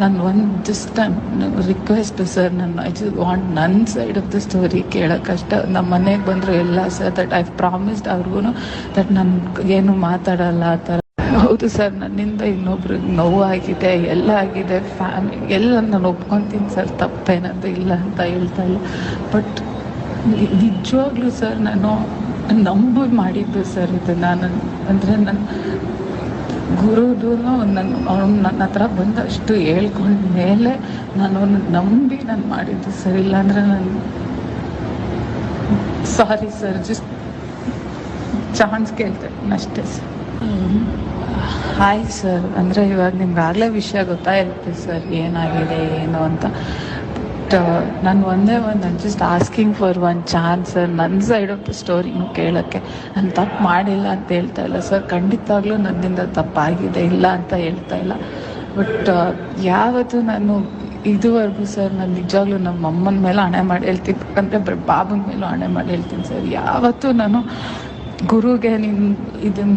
ನಾನು ಒಂದು just request sir ನಾನು ಐ ಜಸ್ಟ್ ವಾಂಟ್ ನನ್ನ ಸೈಡ್ ಆಫ್ ದ ಸ್ಟೋರಿ ಕೇಳೋಕ್ಕಷ್ಟ ನಮ್ಮ ಮನೆಗೆ ಬಂದರು ಎಲ್ಲ ಸರ್ ದಟ್ ಐ ಪ್ರಾಮಿಸ್ಡ್ ಅವ್ರಿಗೂ ದಟ್ ನಾನು ಏನು ಮಾತಾಡಲ್ಲ ಆ ಥರ. ಹೌದು ಸರ್ ನನ್ನಿಂದ ಇನ್ನೊಬ್ರಿಗೆ ನೋವಾಗಿದೆ, ಎಲ್ಲ ಆಗಿದೆ ಫ್ಯಾಮಿಲಿ ಎಲ್ಲ ನಾನು ಒಪ್ಕೊತೀನಿ ಸರ್ ತಪ್ಪೇನಂತ ಇಲ್ಲ ಅಂತ ಹೇಳ್ತಾ ಇಲ್ಲ. ಬಟ್ ನಿಜವಾಗ್ಲೂ ಸರ್ ನಾನು ನಂಬಿ ಮಾಡಿದ್ದು ಸರ್ ಇದು. ನಾನು ಅಂದರೆ ನನ್ನ ಗುರುದು ನನ್ನ, ಅವ್ನು ನನ್ನ ಹತ್ರ ಬಂದಷ್ಟು ಹೇಳ್ಕೊಂಡ ಮೇಲೆ ನಾನು ಅವ್ನ ನಂಬಿ ನಾನು ಮಾಡಿದ್ದು ಸರ್ ಇಲ್ಲಾಂದರೆ ನಾನು ಸಾರಿ ಸರ್ ಜಸ್ಟ್ ಚಾನ್ಸ್ ಕೇಳ್ತೇನೆ ಅಷ್ಟೇ ಸರ್ ಹಾಯ್ ಸರ್ ಅಂದರೆ ಇವಾಗ ನಿಮ್ಗೆ ಆಗಲೇ ವಿಷಯ ಗೊತ್ತಾಯಿರುತ್ತೆ ಸರ್ ಏನಾಗಿದೆ, ಏನು ಅಂತ. ಬಟ್ ನಾನು ಒಂದೇ ಒಂದು ನಾನು just asking for one chance ನನ್ನ ಸೈಡ್ ಆಫ್ ದ ಸ್ಟೋರಿನೂ ಕೇಳೋಕ್ಕೆ. ನಾನು ತಪ್ಪು ಮಾಡಿಲ್ಲ ಅಂತ ಹೇಳ್ತಾ ಇಲ್ಲ. ಸರ್ ಖಂಡಿತವಾಗ್ಲೂ ನನ್ನಿಂದ ತಪ್ಪಾಗಿದೆ, ಇಲ್ಲ ಅಂತ ಹೇಳ್ತಾ ಇಲ್ಲ. ಬಟ್ ಯಾವತ್ತೂ ನಾನು ಇದುವರೆಗೂ ಸರ್, ನಾನು ನಿಜವಾಗ್ಲೂ ನಮ್ಮ ಅಮ್ಮನ ಮೇಲೆ ಹಣೆ ಮಾಡಿ ಹೇಳ್ತೀನಿ. ಅಂದರೆ ಬಾಬನ ಮೇಲೂ ಹಣೆ ಮಾಡಿ ಹೇಳ್ತೀನಿ ಸರ್. ಯಾವತ್ತೂ ನಾನು ಗುರುಗೆ ನಿನ್ನ ಇದನ್ನ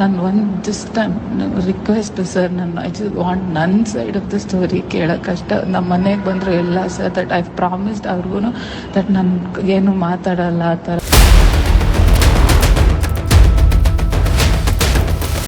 ನಾನು ಒಂದು ಜಸ್ಟ್ ಟೈಮ್ ರಿಕ್ವೆಸ್ಟ್ ಸರ್ ನನ್ನ ಐ ಜಸ್ಟ್ ವಾಂಟ್ ನನ್ನ ಸೈಡ್ ಆಫ್ ದ ಸ್ಟೋರಿ ಕೇಳೋಕ್ಕಷ್ಟ ನಮ್ಮ ಮನೆಗೆ ಬಂದರು ಎಲ್ಲ ಸರ್ ದಟ್ ಐ ಪ್ರಾಮಿಸ್ಡ್ ಅವ್ರಿಗೂ ದಟ್ ನನ್ಗೆ ಏನು ಮಾತಾಡಲ್ಲ ಆ ಥರ